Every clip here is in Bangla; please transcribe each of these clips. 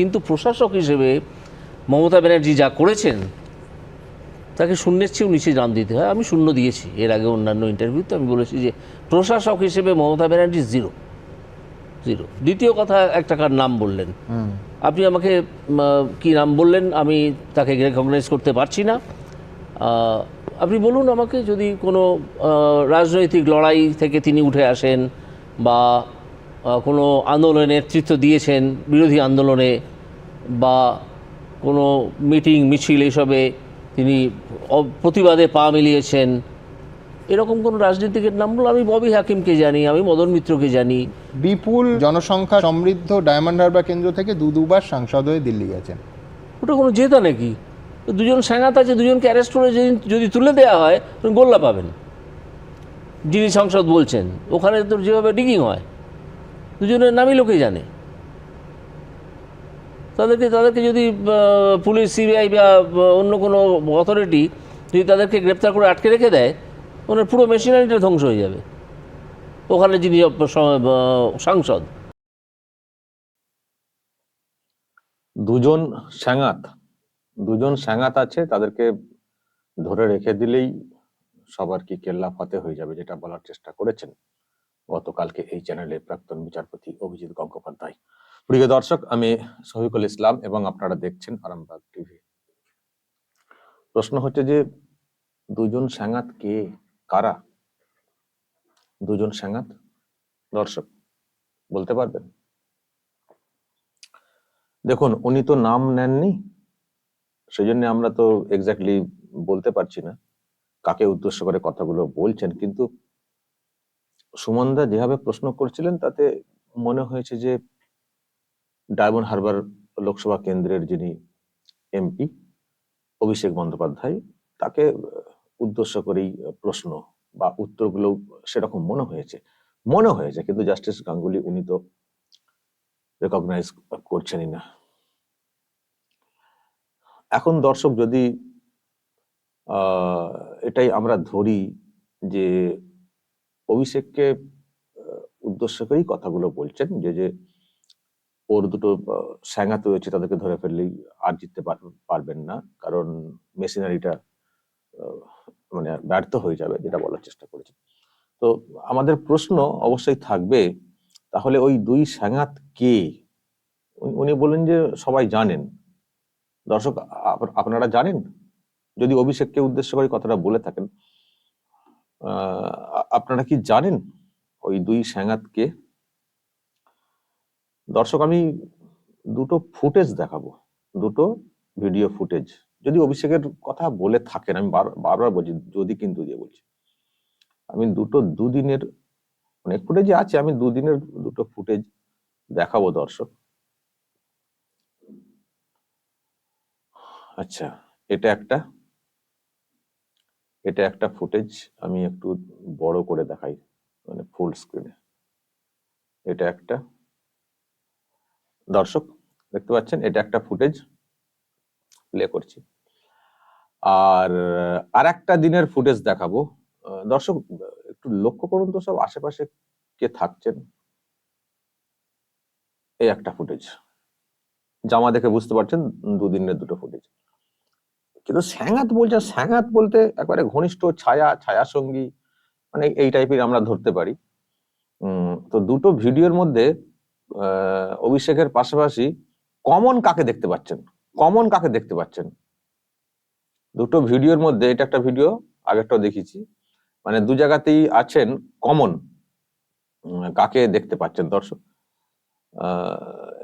কিন্তু প্রশাসক হিসেবে মমতা ব্যানার্জি যা করেছেন তাকে শূন্যের চেয়েও নিচে নাম দিতে হয়। আমি শূন্য দিয়েছি এর আগে অন্যান্য ইন্টারভিউতে আমি বলেছি যে প্রশাসক হিসেবে মমতা ব্যানার্জি জিরো জিরো দ্বিতীয় কথা এক টাকার নাম বললেন। আপনি আমাকে কি নাম বললেন আমি তাকে রেকগনাইজ করতে পারছি না। আপনি বলুন আমাকে যদি কোনো রাজনৈতিক লড়াই থেকে তিনি উঠে আসেন বা কোনো আন্দোলনে নেতৃত্ব দিয়েছেন বিরোধী আন্দোলনে বা কোনো মিটিং মিছিল এসবে তিনি প্রতিবাদে পা মিলিয়েছেন। এরকম কোনো রাজনীতিকের নাম বলুন আমি ববি হাকিমকে জানি আমি মদন মিত্রকে জানি। বিপুল জনসংখ্যা সমৃদ্ধ ডায়মন্ড হারবার কেন্দ্র থেকে দু দুবার সাংসদ হয়ে দিল্লি গেছেন। ওটা কোনো জেতা নাকি? দুজন স্যাঙাত আছে দুজনকে অ্যারেস্ট করে যেদিন যদি তুলে দেওয়া হয় গোল্লা পাবেন। যিনি সংসদ বলছেন ওখানে তো যেভাবে ডিগিং হয় দুজনের নামই লোকে জানে। তাদেরকে তাদেরকে যদি পুলিশ, সিবিআই বা অন্য কোনো অথরিটি যদি তাদেরকে গ্রেপ্তার করে আটকে রেখে দেয়, ওনার পুরো মেশিনারিটা ধ্বংস হয়ে যাবে। ওখানে যিনি সাংসদ। দুজন স্যাঙাত দুজন স্যাঙাত আছে, তাদেরকে ধরে রেখে দিলেই সবার কি কেল্লা ফাতে হয়ে যাবে, যেটা বলার চেষ্টা করেছেন গতকালকে এই চ্যানেলে প্রাক্তন বিচারপতি অভিজিৎ গঙ্গোপাধ্যায়। প্রিয় দর্শক, আমি শফিকুল ইসলাম এবং আপনারা দেখছেন আরামবাগ টিভি। প্রশ্ন হচ্ছে যে, দুজন স্যাঙাত কে? কারা? দুজন স্যাঙাত দর্শক, বলতে পারবেন? দেখুন, উনি তো নাম নেননি সেই জন্য আমরা তো এক্স্যাক্টলি বলতে পারছি না, কাকে উদ্দেশ্য করে কথাগুলো বলছেন, কিন্তু সুমনদা যেভাবে প্রশ্ন করছিলেন, তাতে মনে হয়েছে যে ডায়মন্ড হারবার লোকসভা কেন্দ্রের যিনি এমপি অভিষেক বন্দ্যোপাধ্যায়, তাকে উদ্দেশ্য করেই প্রশ্ন বা উত্তরগুলো সেরকম মনে হয়েছে। মনে হয়েছে, কিন্তু জাস্টিস গাঙ্গুলি উনি তো রেকগনাইজ করছেনই না। এখন দর্শক যদি এটাই আমরা ধরি যে অভিষেককে উদ্দেশ্য করেই কথাগুলো বলছেন যে যে ওর দুটো স্যাঙাত রয়েছে তাদেরকে ধরে ফেললেই আর জিততে পার- পারবেন না। কারণ মেশিনারিটা মানে ব্যর্থ হয়ে যাবে যেটা বলার চেষ্টা করেছেন তো আমাদের প্রশ্ন অবশ্যই থাকবে, তাহলে ওই দুই স্যাঙাত কে? উনি- উনি বলেন যে সবাই জানেন। দর্শক আপনারা জানেন? যদি অভিষেককে উদ্দেশ্য করে কথাটা বলে থাকেন আপনারা কি জানেন ওই দুই স্যাঙাত কে? দর্শক, আমি দুটো ফুটেজ দেখাবো। দুটো ভিডিও ফুটেজ। যদি অভিষেকের কথা বলে থাকেন, আমি বার- বারবার বলছি, যদি কিন্তু দিয়ে বলছি। আমি দুটো দুদিনের অনেক ফুটেজে আছে, আমি দুদিনের দুটো ফুটেজ দেখাবো দর্শক। আচ্ছা এটা একটা। এটা একটা ফুটেজ, আমি একটু বড় করে দেখাই মানে ফুল স্ক্রিনে এটা একটা। দর্শক, দেখতে পাচ্ছেন, এটা একটা ফুটেজ প্লে করছি। আর আর একটা দিনের ফুটেজ দেখাবো। দর্শক, একটু লক্ষ্য করুন তো সব, আশেপাশে কে থাকছেন? এই একটা ফুটেজ। জামা দেখে বুঝতে পারছেন, দুদিনের দুটো ফুটেজ। কিন্তু স্যাঙাত বলছে, স্যাঙাত বলতে একবারে ঘনিষ্ঠ ছায়া ছায়া সঙ্গী মানে এই টাইপের আমরা ধরতে পারি। তো দুটো ভিডিওর মধ্যে অভিষেকের পাশাপাশি কমন কাকে দেখতে পাচ্ছেন? কমন কাকে দেখতে পাচ্ছেন? দুটো ভিডিওর মধ্যে, এটা একটা ভিডিও, আগেরটাও দেখিয়েছি মানে দু জায়গাতেই আছেন কমন কাকে দেখতে পাচ্ছেন? দর্শক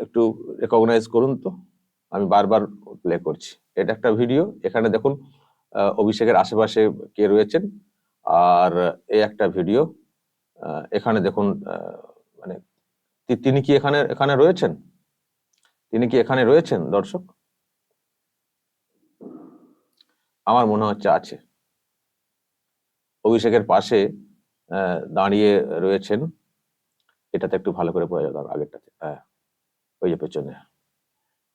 একটু রেকগনাইজ করুন তো, আমি বারবার প্লে করছি। এটা একটা ভিডিও, এখানে দেখুন অভিষেকের আশেপাশে কে রয়েছেন, আর এই একটা ভিডিও এখানে দেখুন তিনি কি এখানে এখানে রয়েছেন? তিনি কি এখানে রয়েছেন, দর্শক? আমার মনে হচ্ছে আছে। অভিষেকের পাশে দাঁড়িয়ে রয়েছেন। এটাতে একটু ভালো করে বোঝা যাবে আগেরটাতে। হ্যাঁ ওই যে পেছনে।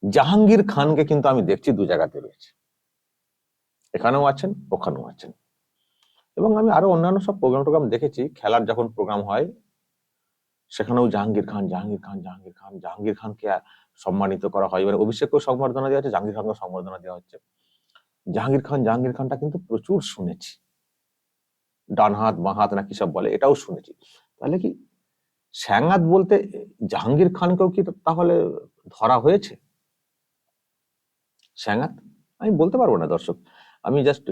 জাহাঙ্গীর খানকে কিন্তু আমি দেখছি দু জায়গাতে রয়েছে। এখানেও আছেন, ওখানেও আছেন। এবং আমি আরও অন্যান্য সব প্রোগ্রাম টোগ্রাম দেখেছি। খেলার যখন প্রোগ্রাম হয় সেখানেও জাহাঙ্গীর খান জাহাঙ্গীর খান জাহাঙ্গীর খান, জাহাঙ্গীর খানকে সম্মানিত করা হয়। এবার অভিষেককেও সংবর্ধনা দেওয়া হচ্ছে, জাহাঙ্গীর খানকে সংবর্ধনা দেওয়া হচ্ছে। জাহাঙ্গীর খান, জাহাঙ্গীর খানটা কিন্তু প্রচুর শুনেছি। ডান হাত বাঁ হাত না কি সব বলে, এটাও শুনেছি। তাহলে কি স্যাঙাত বলতে জাহাঙ্গীর খানকেও কি তাহলে ধরা হয়েছে? স্যাঙাত আমি বলতে পারব না দর্শক। আমি জাস্ট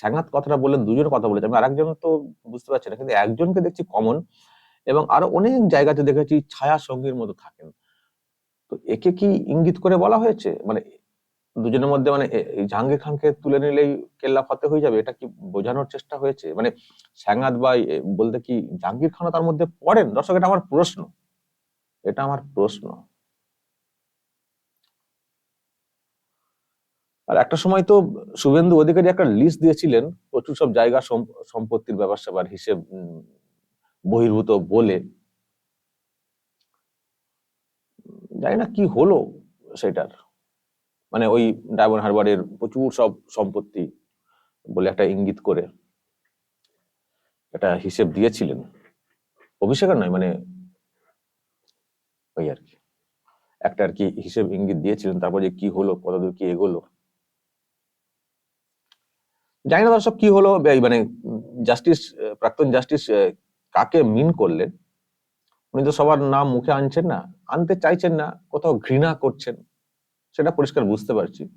স্যাঙাত কথাটা বললেন দুজন কথা বলেছে। আমি আরেকজন তো বুঝতে পারছি না, কিন্তু একজনকে দেখছি কমন এবং আরও অনেক জায়গাতে দেখেছি ছায়া সঙ্গীর মতো থাকেন। তো একে কি ইঙ্গিত করে বলা হয়েছে? মানে দুজনের মধ্যে মানে জাহাঙ্গীর খানকে তুলে নিলেই কেল্লা ফতে হয়ে যাবে, এটা কি বোঝানোর চেষ্টা হয়েছে? মানে স্যাঙাত বা বলতে কি জাহাঙ্গীর খানও তার মধ্যে পড়েন? দর্শক, এটা আমার প্রশ্ন। এটা আমার প্রশ্ন। আর একটা সময় তো শুভেন্দু অধিকারী একটা লিস্ট দিয়েছিলেন, প্রচুর সব জায়গা সম- সম্পত্তির স্যাপার হিসেব বহির্ভূত বলে। জানি না কি হলো সেটার। মানে ওই ডায়মন্ড হারবারের প্রচুর সব সম্পত্তি বলে একটা ইঙ্গিত করে। একটা হিসেব দিয়েছিলেন। অভিষেকের নয় মানে ওই আর কি। একটা আর কি হিসেব ইঙ্গিত দিয়েছিলেন, তারপর যে কি হলো, কতদূর কি এগোলো। জানি না দর্শক কি হলো মানে জাস্টিস প্রাক্তন জাস্টিস কাকে মিন করলেন? উনি তো সবার নাম মুখে আনছেন না, আনতে চাইছেন না, কোথাও ঘৃণা করছেন, সেটা পরিষ্কার বুঝতে পারছি।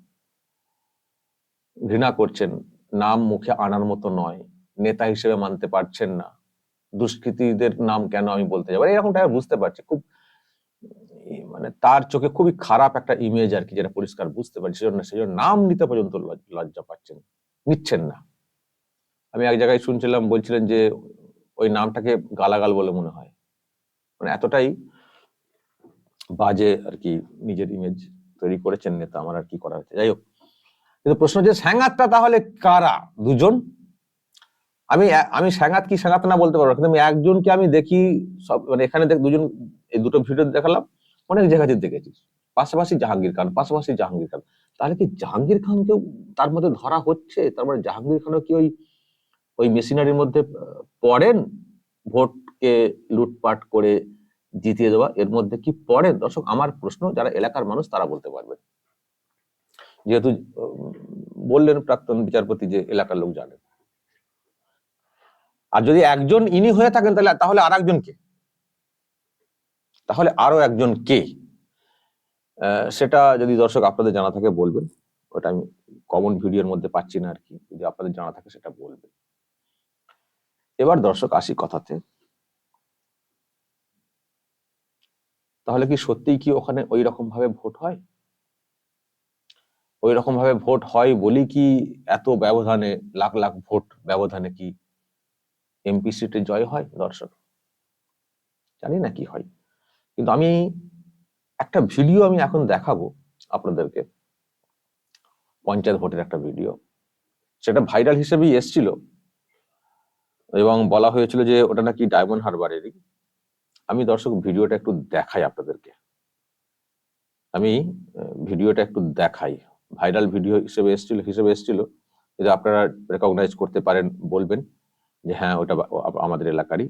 ঘৃণা করছেন, নাম মুখে আনার মতো নয়, নেতা হিসেবে মানতে পারছেন না, দুষ্কৃতীদের নাম কেন আমি বলতে যাব? এরকমটা আমি বুঝতে পারছি, খুব মানে তার চোখে খুবই খারাপ একটা ইমেজ আর কি, যেটা পরিষ্কার বুঝতে পারছি, সেজন্য সেজন্য নাম নিতে পর্যন্ত লজ- লজ্জা পাচ্ছেন, নিচ্ছেন না। আমি এক জায়গায় শুনছিলাম, বলছিলেন যে ওই নামটাকে গালাগাল বলে মনে হয়। মানে এতটাই বাজে আর কি নিজের ইমেজ তৈরি করেছেন নেতা, আমার আর কি করা হচ্ছে যাই হোক, কিন্তু প্রশ্ন যে স্যাঙাতটা তাহলে কারা? দুজন? আমি আমি স্যাঙাত কি স্যাঙাত না বলতে পারব কিন্তু আমি একজনকে আমি দেখি, সব মানে এখানে দেখ, দুজন, এই দুটো ভিডিও দেখালাম, অনেক জায়গাতে দেখেছি। পাশাপাশি জাহাঙ্গীর খান, পাশাপাশি জাহাঙ্গীর খান। তাহলে কি জাহাঙ্গীর খানকেও তার মধ্যে ধরা হচ্ছে? তার মানে জাহাঙ্গীর খানও কি ওই ওই মেশিনারির মধ্যে পড়েন? ভোটকে লুটপাট করে জিতিয়ে দেওয়া, এর মধ্যে কি পড়েন? দর্শক, আমার প্রশ্ন, যারা এলাকার মানুষ, তারা বলতে পারবেন। যেহেতু বললেন প্রাক্তন বিচারপতি যে এলাকার লোক জানেন। আর যদি একজন ইনি হয়ে থাকেন তাহলে তাহলে আর একজন কে? তাহলে আরও একজন কে? সেটা যদি দর্শক আপনাদের জানা থাকে, বলবেন। ওটা আমি কমন ভিডিওর মধ্যে পাচ্ছি না আর কি। যদি আপনাদের জানা থাকে, সেটা বলবেন। এবার দর্শক আসি কথাতে। তাহলে কি সত্যিই কি ওখানে ওই রকম ভাবে ভোট হয়? ওই রকম ভাবে ভোট হয় বলি কি এত ব্যবধানে, লাখ লাখ ভোট ব্যবধানে কি এমপি সিটে জয় হয় দর্শক? জানি না কি হয়। কিন্তু আমি একটা ভিডিও আমি এখন দেখাবো আপনাদেরকে। পঞ্চায়েত ভোটের একটা ভিডিও। সেটা ভাইরাল হিসেবেই এসছিল। এবং বলা হয়েছিল যে ওটা নাকি ডায়মন্ড হারবারেরই আমি দর্শক ভিডিওটা একটু দেখাই আপনাদেরকে। আমি ভিডিওটা একটু দেখাই। ভাইরাল ভিডিও হিসেবে এসেছিল হিসেবে এসেছিল। যদি আপনারা রেকগনাইজ করতে পারেন, বলবেন যে হ্যাঁ ওটা আমাদের এলাকারই।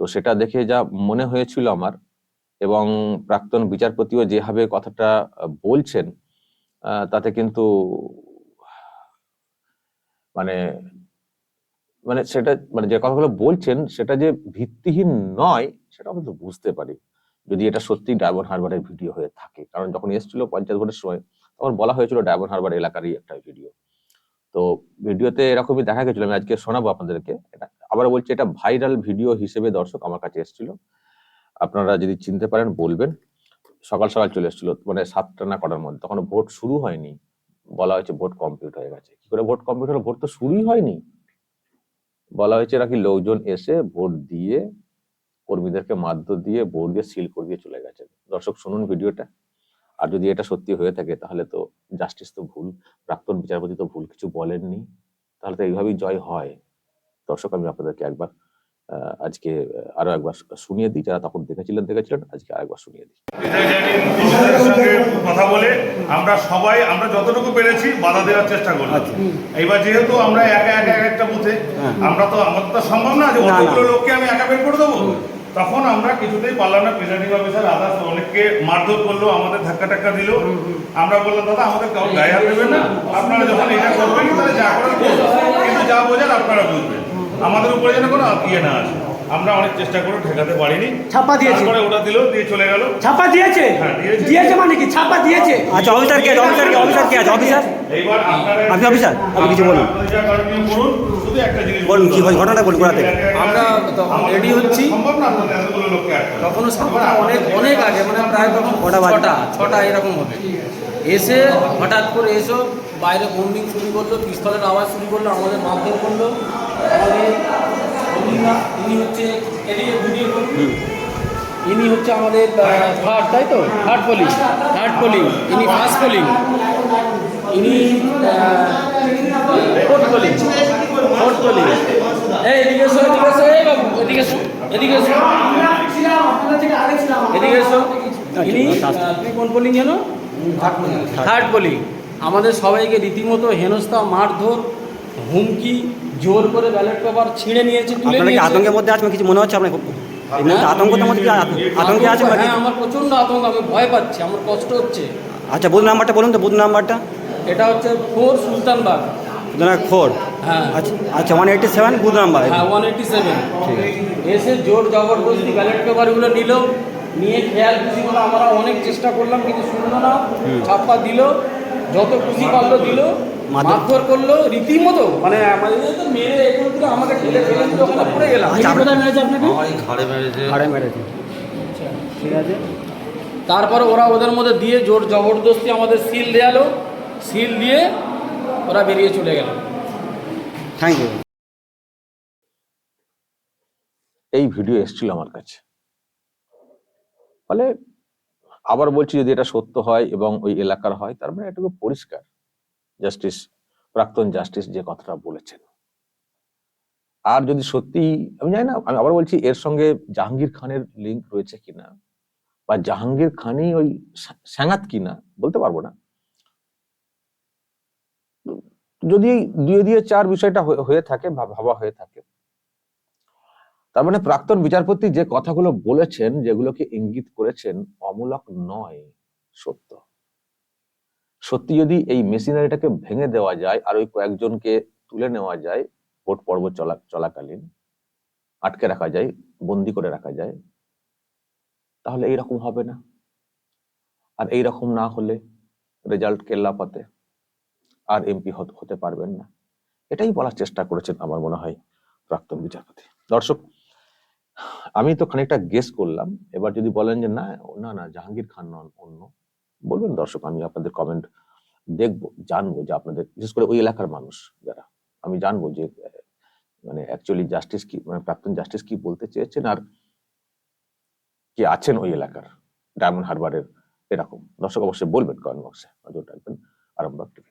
তো সেটা দেখে যা মনে হয়েছিল আমার এবং প্রাক্তন বিচারপতিও যেভাবে কথাটা বলছেন তাতে কিন্তু মানে মানে সেটা মানে যে কথাগুলো বলছেন, সেটা যে ভিত্তিহীন নয়, সেটা আমরা বুঝতে পারি। যদি এটা সত্যি ডায়মন্ড হারবারের ভিডিও হয়ে থাকে। কারণ যখন এসেছিল পঞ্চায়েত ভোটের সময়, তখন বলা হয়েছিল ডায়মন্ড হারবার এলাকারই একটা ভিডিও। তো ভিডিওতে এরকমই দেখা গেছিল, আমি আজকে শোনাবো আপনাদেরকে। এটা আবার বলছি, এটা ভাইরাল ভিডিও হিসেবে দর্শক আমার কাছে এসেছিল। আপনারা যদি চিনতে পারেন, বলবেন। সকাল সকাল চলে এসেছিল মানে সাতটা না কটার মধ্যে। তখন ভোট শুরু হয়নি। বলা হয়েছে ভোট কমপ্লিট হয়ে গেছে। কি করে ভোট কমপ্লিট হলো? ভোট তো শুরুই হয়নি। বলা হয়েছে নাকি লোকজন এসে ভোট দিয়ে কর্মীদেরকে মাধ্য দিয়ে ভোট দিয়ে সিল করে দিয়ে চলে গেছে। দর্শক, শুনুন ভিডিওটা। আর যদি এটা সত্যি হয়ে থাকে, তাহলে তো জাস্টিস তো ভুল। প্রাক্তন বিচারপতি তো ভুল কিছু বলেননি। তাহলে তো এইভাবেই জয় হয়। দর্শক, আমি আপনাদেরকে একবার আজকে আরও একবার শুনিয়ে দিই। যারা তখন দেখেছিলেন দেখেছিলেন আজকে আরেকবার শুনিয়ে দিই। কথা বলে আমরা সবাই আমরা যতটুকু পেরেছি বাধা দেওয়ার চেষ্টা করলাম। আচ্ছা। এইবার যেহেতু আমরা একা একা এক একটা বুথে আমরা তো আমাদের তো সম্ভব না যে। অতগুলো লোককে আমি একা বের করে দেবো। তখন আমরা কিছুতেই পারলাম না। প্রিজাইডিং অফিসার আদার্স অনেককে মারধর করল আমাদের ধাক্কা টাক্কা দিল। আমরা বললাম দাদা আমাদের কাউ গায়ে হাত দেবেন না। আপনারা যখন এটা করবেন তাহলে যা করার কিন্তু যা বোঝার আপনারা বুঝবেন। আমাদের উপরে যেন কোনো ইয়ে না আসে আমরা অনেক চেষ্টা করে ঠেকাতে পারিনি ছাপ্পা দিয়েছে। তারপরে ওটা দিল দিয়ে চলে গেল ছাপা দিয়েছে হ্যাঁ, দিয়েছে। দিয়েছে মানে কি ছাপা দিয়েছে আচ্ছা অফিসার কে? অফিসার কে অফিসার কে আছে অফিসার এইবার আপনারা আপনি অফিসার? আপনি কিছু বলুন। করুন শুধু একটা জিনিস বলুন, কি হয়েছে? ঘটনাটা বলুন, আমরা তখন ready হচ্ছি। সম্ভব না আপনাদের এতগুলো লোককে সাতটা অনেক অনেক আগে মানে প্রায় তখন কটা ছটা এরকম হবে এসে হঠাৎ করে এসো বাইরে বোম্বিং শুরু করল পিস্তলের আওয়াজ শুরু করল আমাদের মারধর করল। আমাদের ইনি হচ্ছে এদিকে ভিডিও ইনি হচ্ছে আমাদের থার্ড তাই তো? থার্ড পোলিং থার্ড পোলিং ইনি ফার্স্ট পোলিং ইনি ফোর্থ পোলিং ফোর্থ পোলিং এই এদিকে এসো এদিকে এসো। এই বাবু এদিকে এসো এদিকে এসো। এদিকে এসো। ইনি কোন পোলিং জানো থার্ড পোলিং আমাদের সবাইকে রীতিমতো হেনস্থা মারধর হুমকি জোর করে ব্যালট পেপার ছিঁড়ে নিয়েছে তুলে নিয়েছে। আতঙ্কের মধ্যে আছেন? কিছু মনে হচ্ছে আপনার আতঙ্কের মধ্যে কি আতঙ্কে আছেন নাকি হ্যাঁ আমার প্রচণ্ড আতঙ্ক আমি ভয় পাচ্ছি আমার কষ্ট হচ্ছে। আচ্ছা বুথ নাম্বারটা বলুন তো বুথ নাম্বারটা। এটা হচ্ছে ফোর সুলতানবাগ। সুতরাং ফোর হ্যাঁ। আচ্ছা আচ্ছা one eighty seven booth number. হ্যাঁ ওয়ান এইটি সেভেন এসে জোর জবরদস্তি ব্যালট পেপারগুলো নিল নিয়ে খেয়াল খুশি করে আমরা অনেক চেষ্টা করলাম কিন্তু শুনলো না। ছাপ্পা দিল যত খুশি পারল দিল মারধর- করল রীতিমতো মানে আমাদের তো মেরে আমাকে ঠেলে ফেলে দিল ওখানে পড়ে গেলাম। আচ্ছা, কোথায় মেরেছে আপনাকে? ঘাড়ে মেরেছে। ঠিক আছে। তারপরে ওরা ওদের মধ্যে দিয়ে জোর জবরদস্তি আমাদের সিল দেয়ালো সিল দিয়ে ওরা বেরিয়ে চলে গেল। থ্যাংক ইউ এই ভিডিও এসেছিল আমার কাছে। ফলে আবার বলছি যদি এটা সত্য হয় এবং ওই এলাকার হয়, তার মানে এটুকু পরিষ্কার। জাস্টিস, প্রাক্তন জাস্টিস যে কথাটা বলেছেন। আর যদি সত্যি, আমি জানি না, আমি আবার বলছি এর সঙ্গে জাহাঙ্গীর খানের লিঙ্ক রয়েছে কিনা? বা জাহাঙ্গীর খানই ওই স্যাঙাত কিনা? বলতে পারব না। যদি দুয়ে দিয়ে চার বিষয়টা হয়ে- থাকে ভাব- ভাবা হয়ে থাকে তার মানে প্রাক্তন বিচারপতি যে কথাগুলো বলেছেন যেগুলোকে ইঙ্গিত করেছেন, অমূলক নয়, সত্য। সত্যি যদি এই মেশিনারিটাকে ভেঙে দেওয়া যায় আর ওই কয়েকজনকে তুলে নেওয়া যায়, ভোট পর্ব চলা, চলাকালীন, আটকে রাখা যায়, বন্দি করে রাখা যায়, তাহলে এইরকম হবে না। আর এই রকম না হলে রেজাল্ট কেল্লাপাতে আর এমপি হতে পারবেন না। এটাই বলার চেষ্টা করেছেন আমার মনে হয় প্রাক্তন বিচারপতি। দর্শক আমি তো খানিকটা গেস করলাম। এবার যদি বলেন যে না না না, জাহাঙ্গীর খান নন, অন্য, বলবেন দর্শক, আমি আপনাদের কমেন্ট দেখব, জানব যে আপনাদের, বিশেষ করে ওই এলাকার মানুষ যারা, আমি জানব যে মানে অ্যাকচুয়ালি জাস্টিস কি মানে প্রাক্তন জাস্টিস কি বলতে চেয়েছেন আর কে আছেন ওই এলাকার, ডায়মন্ড হারবারের এরকম। দর্শক অবশ্যই বলবেন কমেন্ট বক্সে নজর রাখবেন। আরামবাগ টিভি